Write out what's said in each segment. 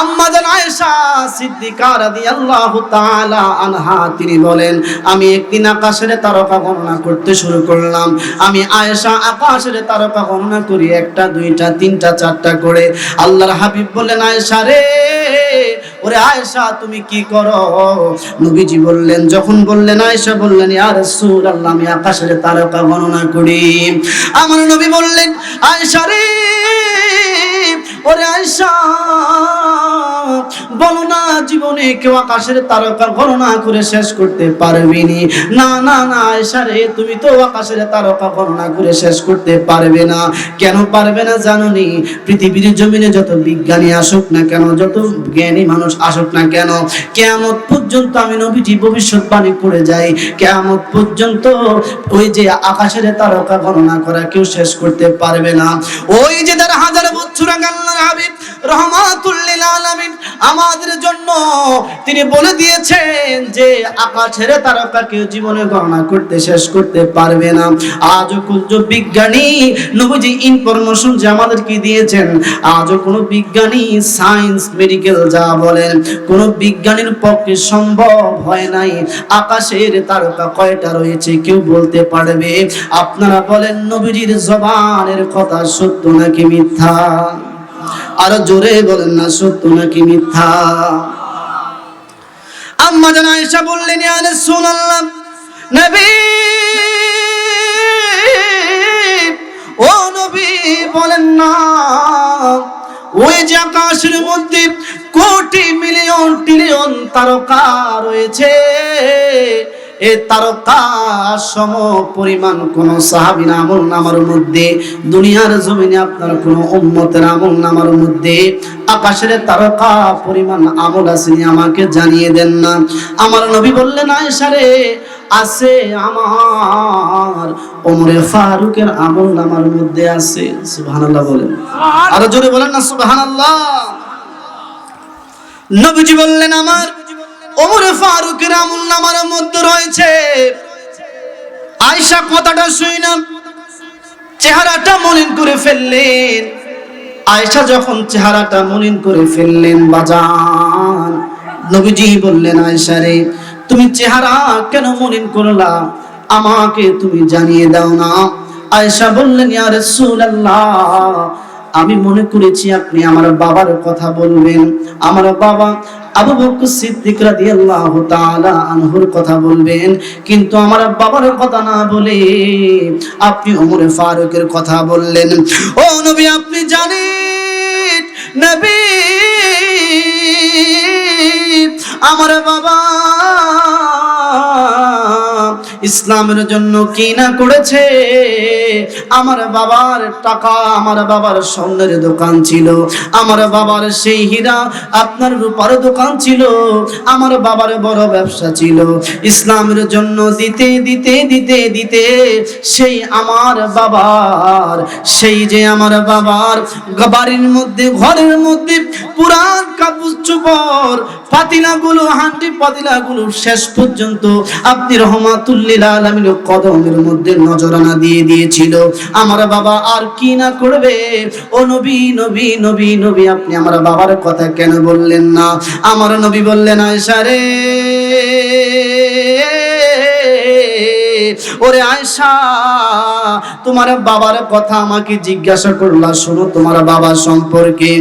আম্মা জান আয়েশা সিদ্দিকা রাদিয়াল্লাহু তাআলা আনহা, তিনি বলেন, আমি একদিন আকাশের তারকা গণনা করতে শুরু করলাম। আমি আয়েশা আকাশের তারকা গণনা করি, একটা, দুইটা, তিনটা, চারটা করে। আল্লাহর হাবিব বললেন, আয়েশা রে, ওরে আয়েশা, তুমি কি করো? নবীজি বললেন, যখন বললেন, আয়েশা বললেন, ইয়া রাসূলুল্লাহ, আমি আকাশের তারকা গণনা করি। আমার নবী বললেন, আয়েশা রে ওরে আয়েশা বলো না জীবনে কেউ আকাশের তারকা গণনা করে শেষ করতে পারবিনি না? না না আয়েশা রে, তুমি তো আকাশের তারকা গণনা করে শেষ করতে পারবে না। কেন পারবে না জানোনি পৃথিবীর জমিনে যত বিজ্ঞানী আসুক না কেন, যত জ্ঞানী মানুষ আসুক না কেন, কেয়ামত পর্যন্ত আমি নবীজি ভবিষ্যৎবাণী করে যাই। কেয়ামত পর্যন্ত ওই যে আকাশের তারকা গণনা করা কেউ শেষ করতে পারবে না। ওই যে তার হাজার বছর আল্লাহর হাবিব রহমাতুল্লিল আলামিন আমাদের জন্য। তিনি বলে দিয়েছেন যে আকাশের তারকা কেউ জীবনে গণনা করতে শেষ করতে পারবে না। আজও কুঞ্জ বিজ্ঞানী নবীজি ইনফরমেশন যে আমাদেরকে দিয়েছেন আজও কোনো বিজ্ঞানী সায়েন্স মেডিকেল যা বলেন, কোনো বিজ্ঞানীর পক্ষে সম্ভব হয় নাই। আকাশের তারকা কয়টা রয়েছে কেউ বলতে পারবে? আপনারা বলেন নবীজির জবানের কথা সত্য নাকি মিথ্যা? আরও জোরে বলেন না, সত্য নাকি মিথ্যা? আম্মা জান আয়েশা বললেন, ইয়া রাসূলুল্লাহ ও নবী বলেন না, ওই যে আকাশের মধ্যে কোটি মিলিয়ন ট্রিলিয়ন তারকা রয়েছে এ তারকা সম পরিমাণ কোন সাহাবিন আমল নামার মধ্যে, দুনিয়ার জমিনে আপনার কোন উম্মতের আমল নামার মধ্যে, আকাশের তারকা পরিমাণ আমল আসেনি আমাকে জানিয়ে দেন না। আমার নবী বললেন, আয়েশা রে, আছে আমার, ওমরে ফারুকের আমল নামার মধ্যে আছে। সুবহানাল্লাহ বলেন। আরও জোরে বলেন না, সুবহানাল্লাহ। নবীজি বললেন, আমার ওমরে ফারুকের আমল নামার মধ্যে রয়েছে। আয়সা কথাটা শুনলাম চেহারাটা মলিন করে ফেললেন। আয়সা যখন চেহারাটা মলিন করে ফেললেন বাজান, নবীজি বললেন আয়সা রে, তুমি চেহারা কেন মলিন করলা? আমাকে তুমি জানিয়ে দাও না। আয়সা বললেন, ইয়া রাসূলুল্লাহ আমি মনে করেছি আপনি আমার বাবার কথা বলবেন। আমার বাবা আবু বকর সিদ্দিক রাদিয়াল্লাহু তাআলা আনহুর কথা বলবেন। কিন্তু আমার বাবার কথা না বলে আপনি ওমর ফারুকের কথা বললেন। ও নবী, আপনি জানেন, নবী, আমার বাবা ইসলামের জন্য কি না করেছে? আমার বাবার টাকা আমার বাবার স্বর্ণের দোকান ছিল। আমার বাবার সেই হীরা আপনার রূপার দোকান ছিল। আমার বাবার বড় ব্যবসা ছিল। ইসলামের জন্য দিতে দিতে দিতে দিতে সেই আমার বাবার, সেই যে আমার বাবার বাড়ির মধ্যে, ঘরের মধ্যে পুরান কাপড় চোপড়, পাতিলাগুলো, হাঁটি পাতিলাগুলো শেষ পর্যন্ত আপনি রহমাতুল্লিল আলমিন কদমের মধ্যে নজরানা দিয়ে দিয়েছিল। আমার বাবা আর কি না করবে? ও নবী নবী নবী নবী, আপনি আমার বাবার কথা কেন বললেন না? আমার নবী বললেন আয়সা রে, ওরে আয়সা তোমার বাবার কথা আমাকে জিজ্ঞাসা করলা, শোনো তোমার বাবা সম্পর্কে।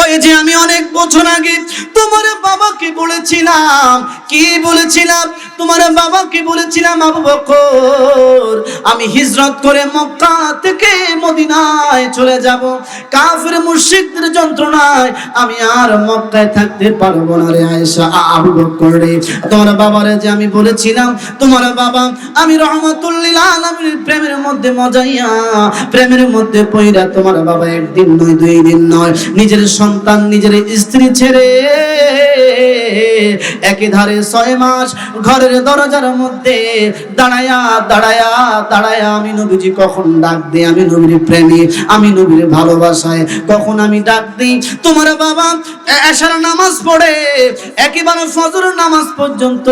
ওই যে আমি অনেক বছর আগে তোমার বাবাকে বলেছিলাম, কি বলেছিলাম? তোমার বাবাকে বলেছিলাম, আবু বকর, আমি হিজরত করে মক্কা থেকে মদিনায় চলে যাব। কাফের মুশরিকদের যন্ত্রণায় আমি আর মক্কায় থাকতে পারব না রে আয়েশা আবু বকর রে। তোমার বাবারে যে আমি বলেছিলাম, তোমার বাবা, আমি রহমতুল্লিল আলামিনের প্রেমের মধ্যে মজাইয়া, প্রেমের মধ্যে পইরা তোমার বাবা একদিন নয়, দুই দিন নয় নিজের সন্তান নিজের স্ত্রী ছেড়ে একই ধারে ছয় মাস ঘরের দরজার মধ্যে দাঁড়ায়া দাঁড়ায়া দাঁড়ায়া আমি নবীজি কখন ডাক দিই আমি নবীর প্রেমী, আমি নবীর ভালোবাসায়। কখন আমি ডাক দিই? তোমার বাবা এশার নামাজ পড়ে, একেবারে ফজর নামাজ পর্যন্ত।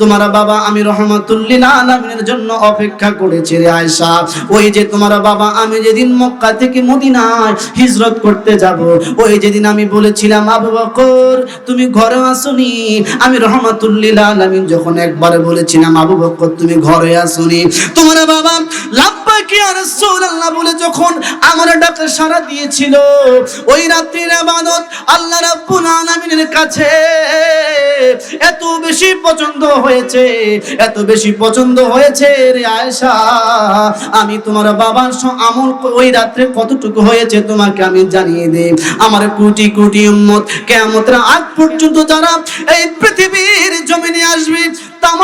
তোমার বাবা আমি রহমাতুল্লিল আলামিনের জন্য অপেক্ষা করেছি রে আয়েশা। ওই যে তোমার বাবা, আমি যেদিন মক্কা থেকে মদিনায় হিজরত করতে যাব, ওই যেদিন আমি বলেছিলাম, আবু বকর, তুমি ঘরে আসুনি? আমি রহমাতুল্লিল যখন একবার বলেছিলাম, আবু বকর, তুমি ঘরে আসুনি? তোমার বাবা ইয়া রাসূলুল্লাহ? বলে যখন আমার ডাকে দিয়েছিল, ওই রাত্রির আল্লাহ রাব্বুল কাছে এত বেশি পছন্দ হয়েছে, এত বেশি পছন্দ হয়েছে রে আয়েশা। আমি তোমার বাবার আমল ওই রাত্রে কতটুকু হয়েছে তোমাকে আমি জানিয়ে দেই। আমার কোটি কোটি উম্মত কেয়ামতের আগ পর্যন্ত যারা এই পৃথিবীর জমিনে আসবে তাম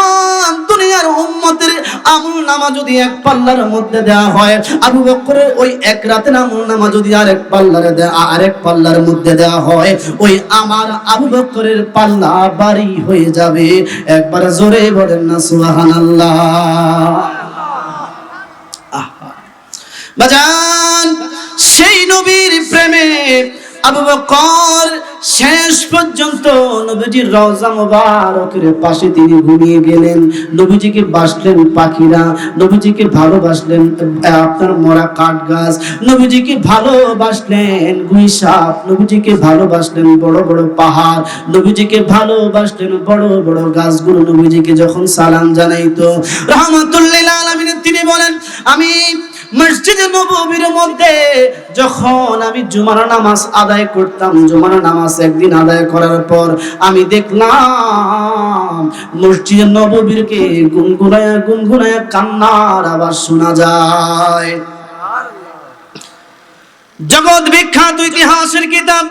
দুনিয়ার উম্মতের আমল নামা যদি এক পাল্লার মধ্যে দেওয়া হয়। আবু বকরের ওই এক রাতের আমল নামা যদি আরেক পাল্লারে দেয়া, আরেক পাল্লার মধ্যে দেওয়া হয়, ওই আমার আবু বকরের পাল্লা বাড়ি হয়ে যাবে। একবার জোরে বলেন না, সুবহানাল্লাহ। বাজান, সেই নবীর প্রেমে আবু বকর শেষ পর্যন্ত নবীজির রওজা মোবারকের পাশে তিনি ঘুমিয়ে গেলেন। নবীজিকে বাসলেন পাখিরা, নবীজিকে ভালোবাসলেন আপনার মরা কাঠ গাছ নবীজিকে ভালোবাসলেন গুই সাপ নবীজিকে ভালোবাসলেন বড় বড় পাহাড়। নবীজিকে ভালোবাসলেন বড় বড় গাছগুলো। নবীজিকে যখন সালাম জানাইতো, রহমতুল্লিল আলমিন তিনি বলেন, আমি মসজিদে নববীর মধ্যে যখন আমি জুমার নামাজ আদায় করতাম, জুমার নামাজ একদিন আদায় করার পর আমি দেখলাম মসজিদে নববীরকে গুনগুনায়া গুনগুনায়া কান্নার আওয়াজ শোনা যায়। জগৎ বিখ্যাত ইতিহাসের কিতাব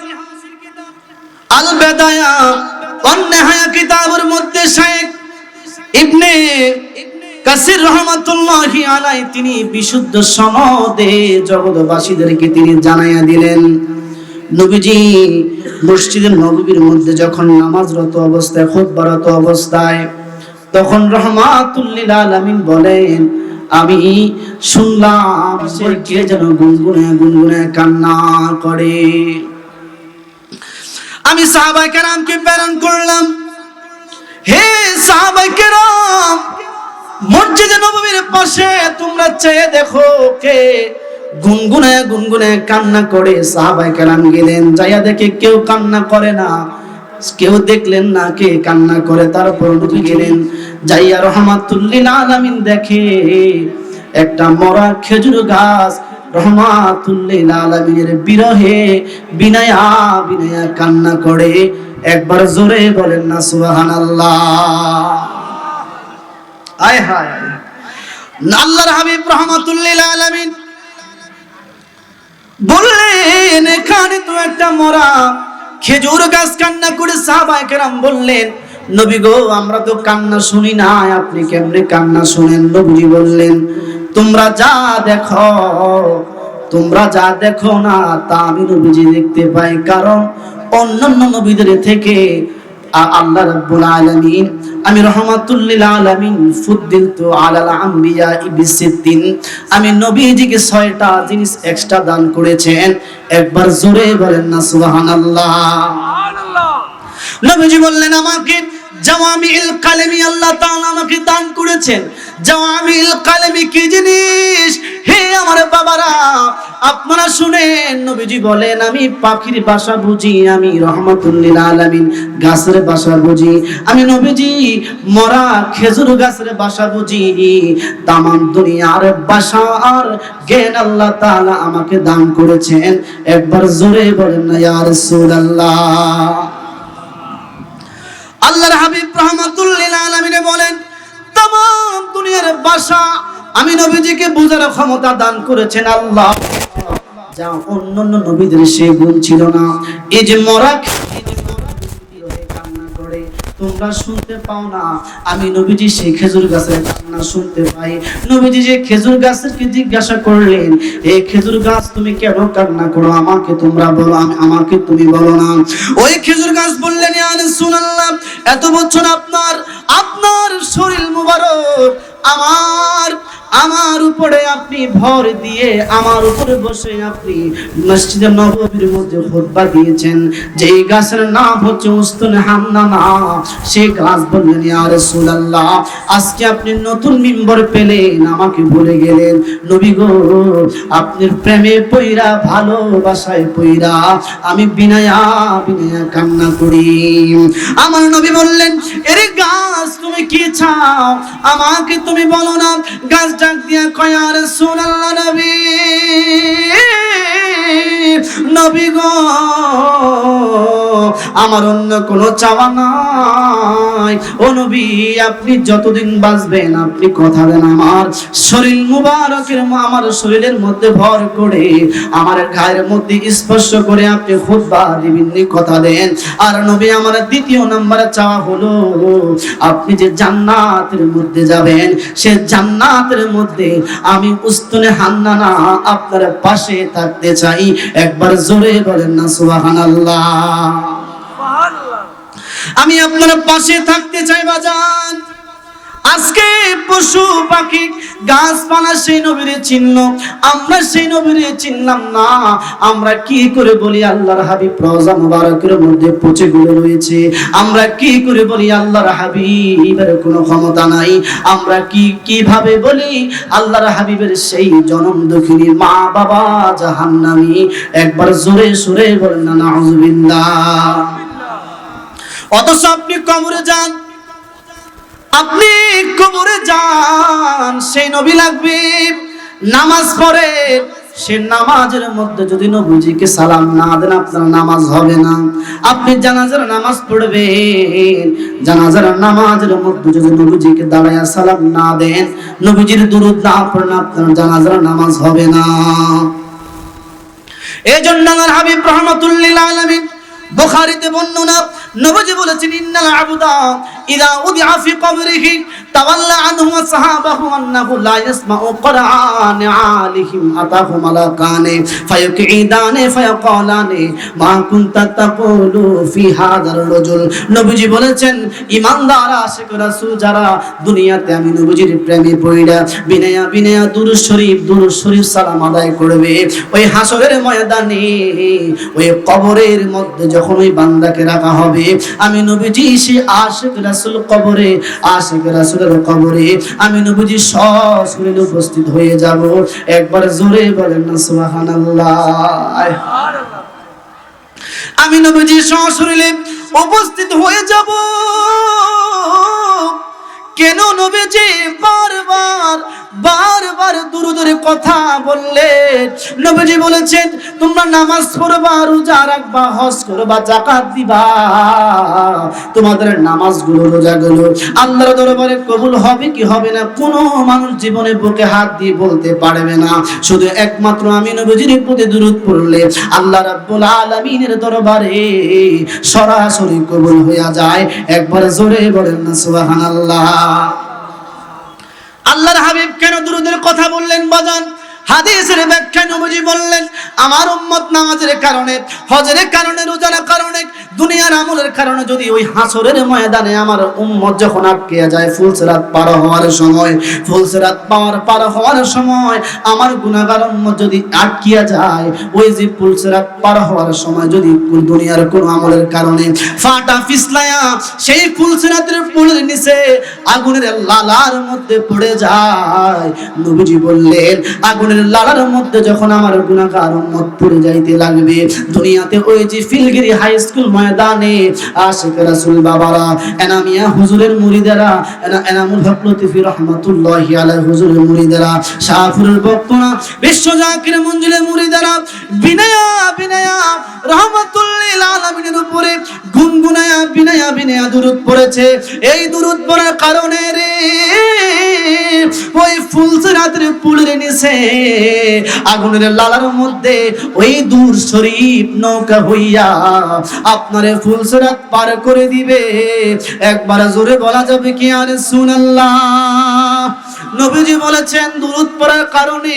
আল বেদায়া অন্যায় কিতাবের মধ্যে শেখ ইবনে কাসির রহমাতুল্লাহি আলাই তিনি বিশুদ্ধ সনদে জগৎবাসীদেরকে তিনি জানাইয়া দিলেন, নবীজি মসজিদের নববীর মধ্যে যখন নামাজরত অবস্থায়, খুতবারত অবস্থায়, তখন রহমাতুল্লিল আলামিন বলেন, আমি শুনলাম কে যেন গুনগুনে গুনগুনে কান্না করে। আমি সাহাবায়ে কেরামকে প্রেরণ করলাম, হে সাহাবায়ে কেরাম মসজিদে নববীর পাশে তোমরা চেয়ে দেখো কে? গুনগুনে গুনগুনে কান্না করে সাহাবাই কেরাম গেলেন, যাইয়া দেখে কেউ কান্না করে না। কেউ দেখলেন না কে কান্না করে, তারপর নবী গেলেন, যাইয়া রহমাতুল্লিল আলামিন দেখে একটা মরা খেজুর গাছ রহমাতুল্লিল আলামিনের বিরহে বিনায়া বিনায়া কান্না করে। একবার জোরে বলেন না, সুবহানাল্লাহ। বললেন, এখানে তো একটা মরা খেজুর গাছ কান্না করে সাহাবায়ে কেরাম বললেন, নবী গো, আমরা তো কান্না শুনি না আপনি কেমনে কান্না শুনেন? নবীজি বললেন, তোমরা যা দেখো, তোমরা যা দেখো না, তা আমি নবীজি দেখতে পাই, কারণ অন্যান্য নবীদের থেকে আল্লাহ রাব্বুল আলামিন আমি রহমাতুল্লিল আলামিন ফুদ্দিলতু আলাল আম্বিয়া ইবিসিদ্দিন আমি নবীজিকে ছয়টা জিনিস এক্সট্রা দান করেছেন একবার জোরে বলেন না সুবহানাল্লাহ। নবীজি বললেন আমাকে জাওয়ামিল কালেমি আল্লাহ তাআলা আমাকে দান করেছেন জাওয়ামিল কালেমি কি জিনিস? হে আমার বাবারা, আপনারা শুনেন, নবীজি বলেন, আমি পাখির বাসা বুঝি, আমি রহমাতুল্লিল আলামিন গাছের বাসা বুঝি। আমি নবীজি মরা খেজুর গাছের বাসা বুঝি। তামাম দুনিয়ার বাসা আর জ্ঞান আল্লাহ তাআলা আমাকে দান করেছেন। একবার জোরে বলেন না, ইয়া রাসূলুল্লাহ। আল্লাহর হাবিব রহমাতুল্লিল আলামিনে বলেন তাম দুনিয়ার বাসা আমি নবীজিকে বোঝার ক্ষমতা দান করেছেন আল্লাহ। যা অন্যান্য নবীদের সে গুণ ছিল না। এই যে মরা তোমরা শুনতে পাও না। আমি নবীজি সেই খেজুর গাছের কান্না শুনতে পাই। নবীজি যে খেজুর গাছেরকে জিজ্ঞাসা করলেন এই খেজুর গাছ তুমি কেন কান্না করো? আমাকে তোমরা বলো আমাকে তুমি বলো না। ওই খেজুর গাছ বললেন রাসূলুল্লাহ, এত বছর আপনার আপনার শরীর মুবারক, আমার আমার উপরে আপনি ভর দিয়ে, আমার উপরে বসে আপনি মসজিদে নববীর মধ্যে খুতবা দিয়েছেন। যে গাছের নাম হচ্ছে উস্তুন হান্নানা সেই গাছ বললেন, ইয়া রাসূলুল্লাহ, আজকে আপনি নতুন মিম্বর পেলেন, আমাকে ভুলে গেলেন। নবী গো, আপনার প্রেমে পইরা, ভালোবাসায় পইরা, আমি বিনায়া বিনায়া কান্না করি। আমার নবী বললেন, এরে গাছ, তুমি কি চাও? আমাকে তুমি বলো না, গাছ ডাক দিয়া কয় আর সুনাল্লাহ নবী। নবী গো, আমার অন্য কোনো চাওয়া নাই। ও নবী, আপনি যতদিন বাঁচবেন, আপনি কথা দেন আমার শরীর মুবারকের আমার শরীরের মধ্যে ভর করে, আমার গায়ের মধ্যে স্পর্শ করে আপনি খুতবা দিবেন কথা দেন। আর নবী, আমার দ্বিতীয় নাম্বারে চাওয়া হলো, আপনি যে জান্নাতের মধ্যে যাবেন, সে জান্নাতের মধ্যে আমি উস্তনে হান্নানা আপনার পাশে থাকতে চাই। একবার জোরে বলেন না সুবহানাল্লাহ। আমি আপনার পাশে থাকতে চাই বাজান। আজকে পশু পাখি গাছপালা সেই নবীর চিহ্ন, আমরা সেই নবীর চিনলাম না। আমরা কি করে বলি আল্লাহর হাবিব? রওজা মুবারকের মধ্যে পচে গুলো রয়েছে। আমরা কি করে বলি আল্লাহর হাবিবের কোনো ক্ষমতা নাই? আমরা কি কীভাবে বলি আল্লাহর হাবিবের সেই জনম দুঃখিনী মা বাবা জাহান্নামি? একবার জোরে সুরে বলেন, না নাউজুবিল্লাহ অথচ আপনি কবরে যান আপনি কবরে যান, সেই নবী লাগবে। নামাজ পড়ে, সে নামাজের মধ্যে যদি নবীজিকে সালাম না দেন, আপনার নামাজ হবে না। আপনি জানাজার নামাজ পড়বেন। জানাজার নামাজের মধ্যে যদি নবীজিকে দাঁড়ায় সালাম না দেন, নবীজির দুরুদ না পড়েন আপনার জানাজার নামাজ হবে না। এই জন্য হাবিব রহমাতুল্লিল আলামিন বুখারীতে বর্ণনা নবজি বলেছেন, ইন্নাল আবদা ইদা উদিআ ফি কবরিহি তাওয়াল্লা আনহু ওয়া সাহাবাহু আন্নাহু লা ইয়াসমাউ কুরআন আলিহিম আতাহু মালাকানে ফায়ুকিদানে ফায়াকালানে মা কুনতা তাকুলু ফি হাদার রাজুল। নবীজি বলেছেন, ইমানদার, আশিক রাসূল যারা দুনিয়াতে আমি নবীজির প্রেমে পড়িরা বিনয়া বিনয়া দুরূদ শরীফ দুরূদ শরীফ সালাম আদায় করবে। ওই হাসরের ময়দানে, ওই কবরের মধ্যে যখন ওই বান্দাকে রাখা হবে আমি নবীজি সে আশিক রাসূল কবরে, আশিক রাসূলের কবরে। আমি নবীজি সশরীরে উপস্থিত হয়ে যাব। একবার জোরে বলেন না, সুবহানাল্লাহ। আমি নবীজি সশরীরে উপস্থিত হয়ে যাব। কেন নবীজি বারবার বারবার দুরুদুরে কথা বললেন নবীজি বলেছেন, তোমরা নামাজ পড়বা, রোজা রাখবা, হজ করবা জাকাত দিবা। তোমাদের নামাজগুলো রোজাগুলো আল্লাহর দরবারে কবুল হবে কি হবে না, কোনো মানুষ জীবনে বুকে হাত দিয়ে বলতে পারবে না। শুধু একমাত্র আমি নবীজির প্রতি দুরুদ পড়লে আল্লাহ রাব্বুল আলামিনের দরবারে সরাসরি কবুল হইয়া যায়। একবার জোরে বলেন সুবহানাল্লাহ। আল্লাহর হাবিব কেন দুরুদের কথা বললেন বাজান? হাদিসের ব্যাখ্যা নবজি বললেন, আমার উম্মত নামাজের কারণে, হজের কারণে, রোজার কারণে, দুনিয়ার আমলের কারণে যদি ওই হাসরের ময়দানে আমার উম্মত যখন আটকে যায়, ফুলসেরাত পার হওয়ার সময়, ফুলসেরাত পাওয়ার পার হওয়ার সময়, আমার গুনাহগার উম্মত যদি আটকিয়া যায়, ওই যে ফুলসেরাত পার হওয়ার সময় যদি দুনিয়ার কোন আমলের কারণে ফাটা ফিসলায়া, সেই ফুলসেরাতের পুলের নিচে আগুনের লালার মধ্যে পড়ে যায়। নবীজি বললেন আগুনের লালার মধ্যে যখন আমার গুনাহগার উম্মত পড়ে যাইতে লাগবে, দুনিয়াতে ওই ফিলগিরি হাই স্কুল ময়দানে আশিক রাসূল বাবারা এনামিয়া হুজুরের মুরিদেরা এনা এনামুল হক লতিফি রহমাতুল্লাহি আলাইহি হুজুরের মুরিদেরা শাহপুরের বক্তনা, বিশ্ব জাকির মঞ্জিলের মুরিদেরা বিনয়া বিনয়া, রহমাতুল্লিল আলামিনের উপরে গুনগুনায়া, বিনিয়া বিনিয়া দুরুদ পড়েছে। এই দুরুদ পড়ার কারণে রে, ওই ফুলসরাতের পুলের নিচে আগুনের লালার মধ্যে ওই দূর শরীফ নৌকা হইয়া আপনারে ফুলসরাত পার করে দিবে। একবার জোরে বলা যাবে কি আর সুনাল্লাহ? নবীজি বলেছেন দুরুদ পড়ার কারণে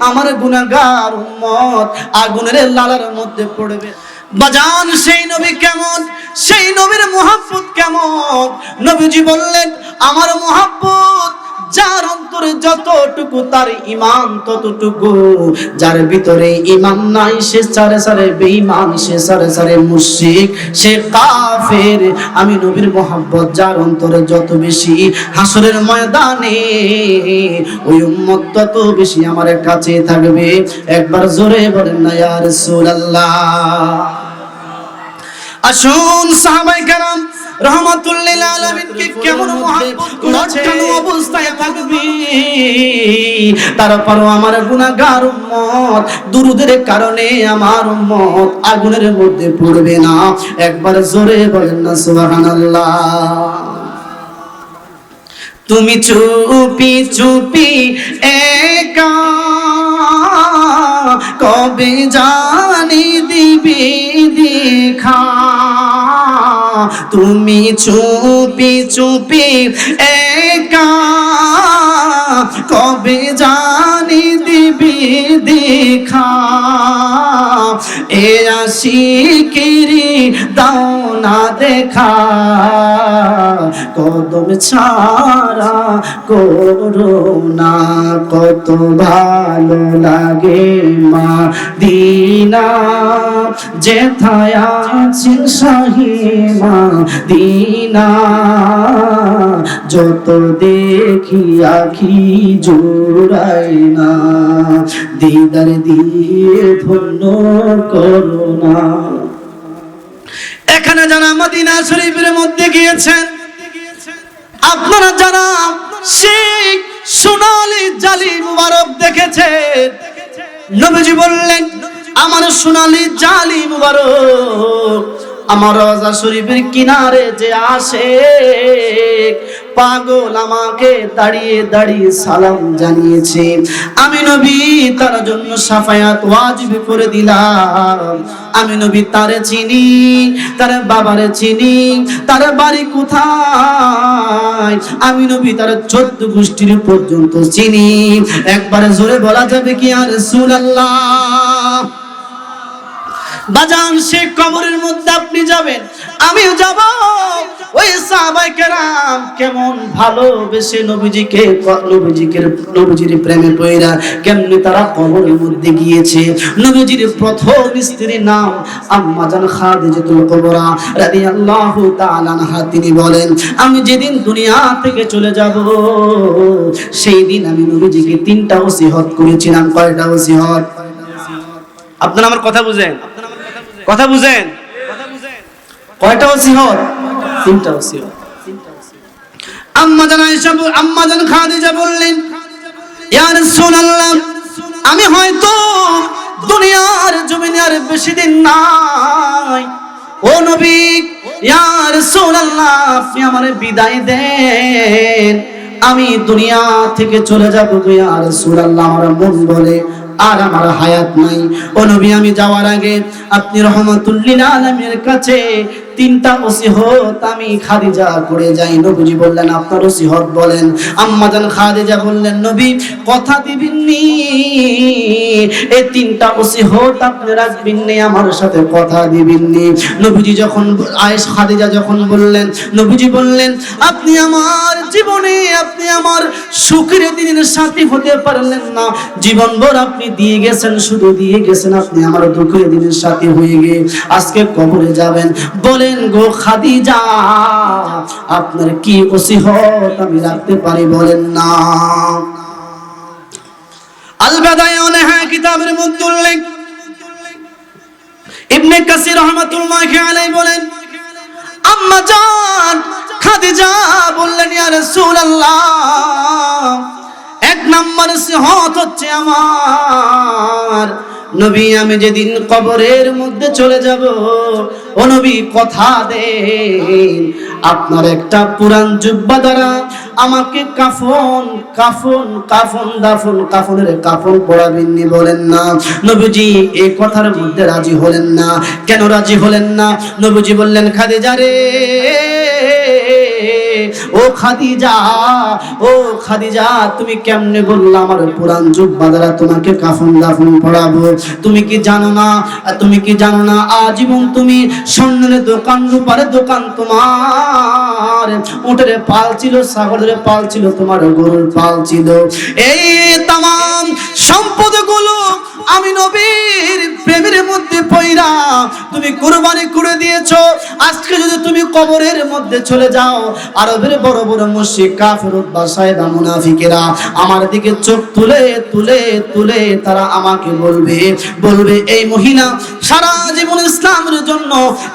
আমার গুনাহগার উম্মত আগুনের লালার মধ্যে পড়বে। বাজান, সেই নবী কেমন? সেই নবীর মোহাব্বত কেমন? নবীজি বললেন, আমার মোহাব্বত যার অন্তরে যতটুকু তার ইমান ততটুকু, যার ভিতরে ইমান নাই, সে সারে সারে বেঈমান, সে সারে সারে মুশরিক, সে কাফের। আমি নবীর মোহাব্বত, যার অন্তরে যত বেশি হাসরের ময়দানে, ওই উম্মত তত বেশি আমার কাছে থাকবে। একবার জোরে বলেন না, ইয়া রাসূলুল্লাহ। আসুন সাহাবাই কারাম রহমাতুল্লিল আলামিনকে কেমন করেছেন অবস্থায় থাকবি। তারপরও আমার গুনাহগার উম্মত দুরুদের কারণে আমার উম্মত আগুনের মধ্যে পড়বে না। একবার জোরে বলেন না সুবহানাল্লাহ। তুমি চুপি চুপি একা কবে জানি দিবি দেখা তুমি চুপি চুপি একা কবে জানি দিবি দেখা? এ আশিকিরি দাও না দেখা, কদম ছাড়া করোনা কত ভালো লাগে মা দিনা। যেথায় আছেন দিনা, যত দেখি আখি জোড়াই না। দিদার দিয়ে ধন্য এখানে যারা মদিনা শরীফের মধ্যে গিয়েছেন, আপনারা যারা শেখ সোনালি জালি মুবারক দেখেছেন, নবীজি বললেন, আমার সোনালি জালি মুবারক আমার রাজা শরীফের কিনারে যে আসে পাগল আমাকে দাঁড়িয়ে দাঁড়িয়ে সালাম জানিয়েছে। আমি নবী, তার জন্য সাফায়াত ওয়াজিব করে দিলাম। আমি নবী, তারে চিনি, তার বাবারে চিনি, তার বাড়ি কোথায়? আমি নবী, তার চোদ্দ গোষ্ঠীর পর্যন্ত চিনি। একবারে জোরে বলা যাবে কি আর সুরাল্লাহ বাজান, সে কবরের মধ্যে আপনি যাবেন, আমিও যাব। ওই সাহাবাই কেরাম কেমন ভালোবেসে নবীজিকে নবীজিকে নবীজির প্রেমে পয়রা কেমনি তারা কবরের মধ্যে গিয়েছে? নবীজির প্রথম স্ত্রীর নাম আম্মা জান খাদিজাতুল কুবরা রাদিয়াল্লাহু তাআলা আনহা। তিনি বলেন, আমি যেদিন দুনিয়া থেকে চলে যাব, সেই দিন আমি নবীজিকে তিনটা ওসিহত করেছিলাম। কয়টা ওসিহত? আপনারা আমার কথা বুঝেন? কথা বুঝেন? কয়টা ওসিহত? আমি হয়তো দুনিয়ার জমিনে আর বেশি দিন নাই। ও নবী, ইয়া আপনি আমারে বিদায় দেন। আমি দুনিয়া থেকে চলে যাব ইয়া রাসূলুল্লাহ, আমার মন বলে, আর আমার হায়াত নাই। ও নবী, আমি যাওয়ার আগে আপনি রহমাতুল্লিল আলমের কাছে তিনটা ওসিহত আমি খাদিজা করে যাই। নবীজি বললেন, আপনার ওসিহত বলেন। আম্মা জান খাদিজা বললেন, নবী, কথা দিবেননি। এই তিনটা ওসিহত আপনি রাখবেননি আমার সাথে কথা দিবেননি। নবীজি যখন আয়েশ খাদিজা যখন বললেন, নবীজি বললেন, আপনি আমার জীবনে, আপনি আমার সুখের দিনের সাথী হতে পারলেন না। জীবনভর আপনি দিয়ে গেছেন, শুধু দিয়ে গেছেন, আপনি আমার দুঃখের দিনের সাথী হয়ে গিয়ে আজকে কবরে যাবেন। বলেন, গো খাদিজা, আপনার কি ওসিহত আমি রাখতে পারি? বলেন, না। আলবাদায় অনেহা কিতাবের ইবনে বলেন, আম্মা জান, খাদিজা বললেন, ইয়া রাসূলুল্লাহ, এক নম্বর সিহত হচ্ছে আমার। নবী, আমি যেদিন কবরের মধ্যে চলে যাব, ও নবী, কথা দেন। আপনার একটা পুরান জুব্বা দ্বারা আমাকে কাফন কাফন কাফন, দাফন, কাফনের কাফন পড়াবেননি বলেন না। নবীজি এই কথার মধ্যে রাজি হলেন না। কেন রাজি হলেন না? নবীজি বললেন, খাদিজা রে ও খাদিজা ও খাদিজা, তুমি কেমনে বললা আমার পুরান যুগ বাদারা তোমাকে কাফন দাফন পড়াবো? তুমি কি জানো না? তুমি কি জানো না? আজীবন তুমি স্বর্ণের দোকান, রূপার দোকান তোমার। উটের পাল ছিল, সাগরের পাল ছিল, তোমার গরুর পাল ছিল। এই তাম সম্পদগুলো আমি নবীর প্রেমের মধ্যে পইরা তুমি কুরবানি করে দিয়েছ। আজকে যদি তুমি কবরের মধ্যে চলে যাও আরবের বড় বড় মুশরিক কাফের বা সাইদা মুনাফিকেরা আমার দিকে চোখ তুলে তুলে তুলে তারা আমাকে বলবে বলবে, এই মহিলা, সারা জীবন ইসলামের জন্য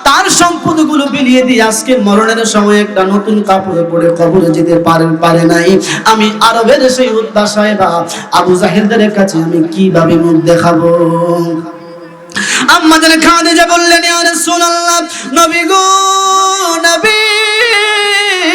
তার সম্পদগুলো বিলিয়ে দিয়ে আজকে মরণের সময় একটা নতুন কাপড়ে পরে কবরে যেতে পারে পারে নাই। আমি আরবের সেই উদ্দা সাহেবা আবু জাহেলদের কাছে আমি কীভাবে মুখ দেখাবো? আম্মা জানে খাদিজা বললেন, ইয়া রাসূলুল্লাহ, নবী গো, নবী।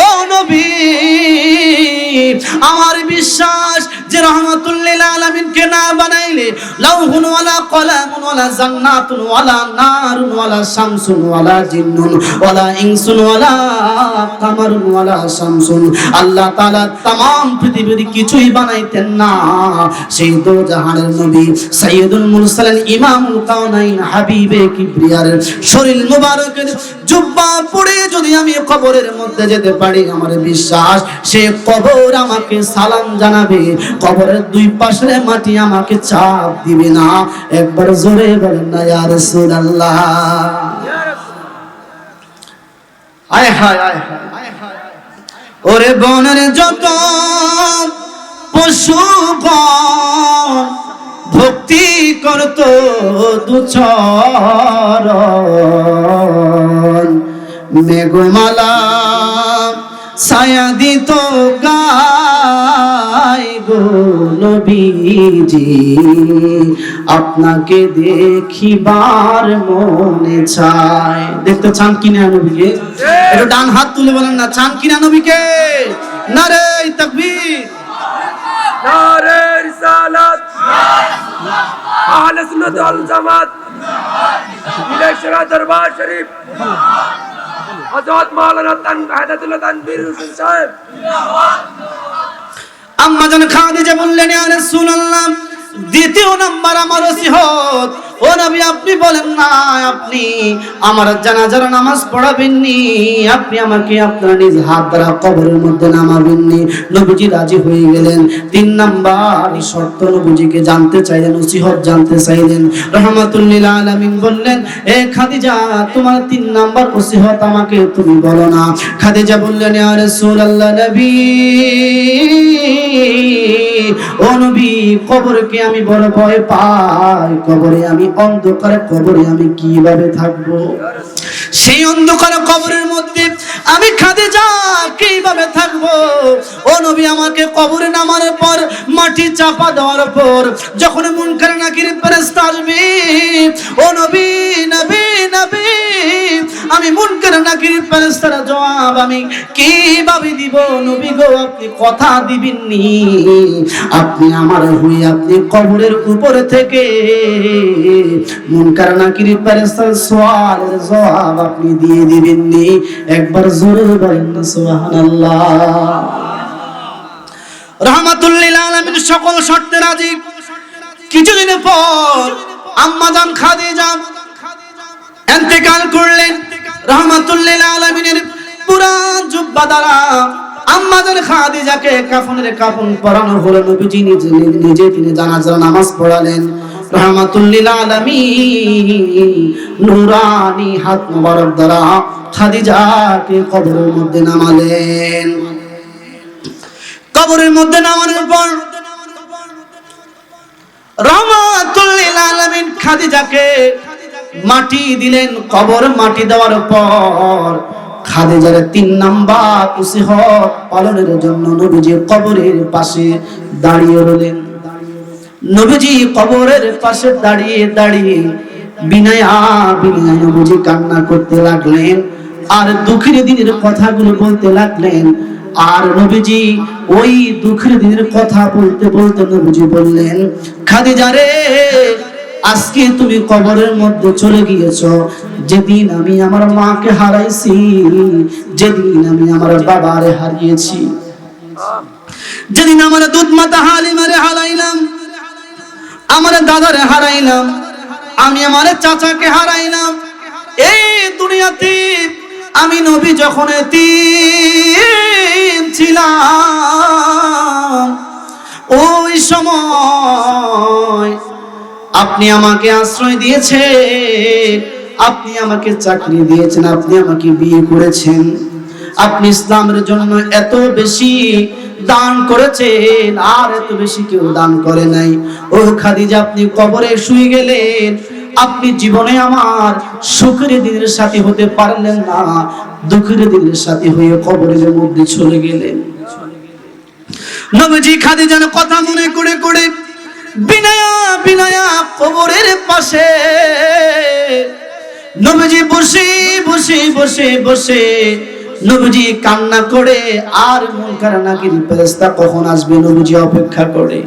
ও নবী আমার বিশ্বাস যে রহমাতুল্লিল আলামিনকে না বানাইলে লাউহুন ওয়ালা কলামুন ওয়ালা জান্নাতুন ওয়ালা নারুন ওয়ালা শামসুন ওয়ালা জিন্নুন ওয়ালা ইনসুন ওয়ালা কামারুন ওয়ালা শামসুন আল্লাহ তাআলা तमाम পৃথিবীর কিছুই বানাইতেন না সেই দো জাহানের নবী সাইয়্যিদুল মুরসালিন ইমামুল কাউনাইন হাবিবে কিবরিয়ার শরীর মুবারকের জুব্বা পরে যদি আমি কবরের মধ্যে যেতে পারি আমার বিশ্বাস। সে কবর আমাকে সালাম জানাবে। কবরের দুই পাশে মাটি আমাকে চাপ দিবে না। একবার জোরে বলেন না, ইয়া রাসূলুল্লাহ। আয় হায় আয় হায় ওরে বনের যত পশু ভক্তি করত দুচরণ মেঘমালা, ছায়া দিত গো নবীজি। আপনাকে দেখিবার মনে চায়। দেখতে চান কিনা নবীকে? একটু ডান হাত তুলে বলেন না, চান কিনা নবীকে? না রে তাকবীর জামাত। দরবার শরীফ। হযরত মাওলানা তান হায়দাতুল্লাহ তানভীর হোসেন সাহেব। আম্মা জান খাদিজা বললেন দ্বিতীয় নাম্বার আমার ওসিহত। ও নবী, আপনি বলেন না, আপনি আমার জানাজার নামাজ পড়াবেননি, আপনি আমাকে আপনার নিজ হাত দ্বারা কবরের মধ্যে নামাবেননি। নবীজি রাজি হয়ে গেলেন। তিন নাম্বার শর্ত নবীজিকে জানতে চাইলেন জানতে চাইলেন। বললেন, এ খাদিজা, তোমার তিন নাম্বার আমাকে তুমি বলো না। খাদিজা বললেন, ইয়া রাসূলুল্লাহ, নবী, ও নবী, কবরকে আমি বড় ভয় পাই, কবরে আমি অন্ধকারে কবরে আমি কীভাবে থাকব? সেই অন্ধকার কবরের মধ্যে আমি খাদে যা কীভাবে থাকব? ও আমাকে কবরে নামার পর, মাটি চাপা দেওয়ার পর, যখন মন করে ফেরেশতা আসবে, ও নবী নবী নবী, আমি মন করে নাকির ফেরেশতার জবাব আমি কীভাবে দিব? নবী গো, আপনি কথা দিবেননি। আপনি আমার হয়ে আপনি কবরের উপরে থেকে মুনকার নাকির ফেরেশতার সওয়ালের জবাব আপনি দিয়ে দিবেননি। একবার জোরে বলেন না, সুবহানাল্লাহ। সকল শর্তে রাজি। কিছুদিন পর আম্মাজান খাদিজা ইন্তেকাল করলেন। রহমাতুল্লিল আলামিনের পুরান জুব্বা দ্বারা খাদিজাকে নিজে নিজে তিনি জানাজার নামাজ পড়ালেন। রহমাতুল্লিল আলামিন নুরানি হাত মোবারক দ্বারা খাদিজাকে কবরের মধ্যে নামালেন। কবরের মধ্যে নামানোর পর খাদিজাকে মাটি দিলেন, কবর মাটি দেওয়ার পর খাদিজার তিন নাম্বার পালনের জন্য নবীজি কবরের পাশে দাঁড়িয়ে নবীজি কবরের পাশে দাঁড়িয়ে দাঁড়িয়ে বিনয়া বিনয়া নবীজি কান্না করতে লাগলেন আর দুঃখের দিনের কথাগুলো বলতে লাগলেন আর নবীজি ওই দুঃখের দিনের কথা বলতে বলতে নবীজি বললেন, খাদিজা রে, আজকে তুমি কবরের মধ্যে চলে গিয়েছ। যেদিন আমি আমার মাকে হারাইছি, যেদিন আমি আমার বাবারে হারিয়েছি। যেদিন আমার দুধ মাতা হালিমারে হারাইলাম, আমার দাদারে হারাইলাম, আমি আমার চাচাকে হারাইলাম। এই দুনিয়াতে আমি নবী যখন এতিম ছিলাম, ওই সময় আপনি আমাকে আশ্রয় দিয়েছেন, আপনি আমাকে চাকরি দিয়েছেন, আপনি আমাকে বিয়ে করেছেন, আপনি ইসলামের জন্য এত বেশি দান করেছেন, আর এত বেশি কেউ দান করে নাই। ও খাদিজা, আপনি কবরে শুয়ে গেলেন আপনি জীবনে আমার সুখের দিনের সাথে হতে পারলেন না, দুঃখের দিনের সাথে হয়ে কবরের মধ্যে চলে গেলেন। নবীজি খাদিজার কথা মনে করে করে বিনয়া বিনয়া কবরের পাশে নবীজি বসে বসে বসে বসে নবীজি কান্না করে, আর মন নাকির ফেরেস্তা কখন আসবে নবীজি অপেক্ষা করে।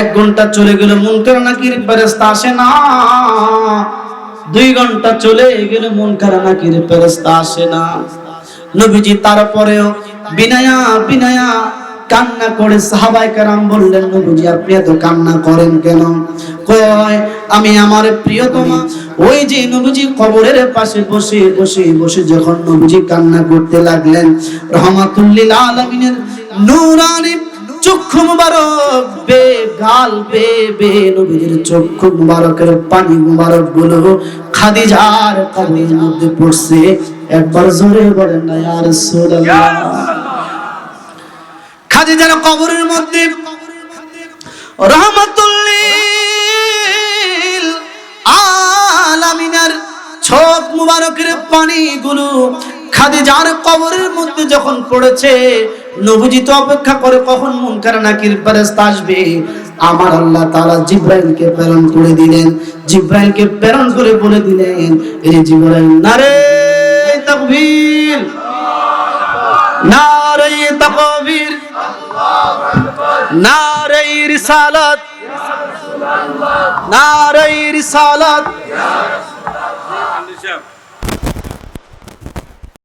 এক ঘণ্টা চলে গেল মন নাকির ফেরেস্তা আসে না। দুই ঘণ্টা চলে গেল মন নাকির ফেরেস্তা আসে না। নবীজি তারপরেও বিনয়া বিনয়া কান্না করে সাহাবাই কারাম বললেন, নবীজি, আপনি এত কান্না করেন কেন? কয়, আমি আমার প্রিয়তমা। ওই যে নবীজি কবরের পাশে বসে বসে বসে যখন নবীজি কান্না করতে লাগলেন, রহমাতুল্লিল আলামিনের নূরানি চক্ষু মুবারক, বে গাল বে বে নবীজির চক্ষু মুবারকের পানি মুবারকগুলো খাদিজার কবরের মধ্যে পড়ছে। একবার জোরে বলেন না, ইয়া রাসূলুল্লাহ। খাদিজার কবরের মধ্যে রহমাতুল্লিল আলামিনার ছোট মুবারকের পানিগুলো খাদিজার কবরের মধ্যে যখন পড়েছে নবীজি তো অপেক্ষা করে কখন মুনকার নাকির ফেরেশতা আসবে? আমার আল্লাহ তাআলা জিব্রাইলকে প্রেরণ করে দিলেন। জিব্রাইলকে প্রেরণ করে বলে দিলেন এই জিব্রাইল, নারে তাকবীর। নারে তাকবীর। নারে রিসালাত। নারে রিসালাত।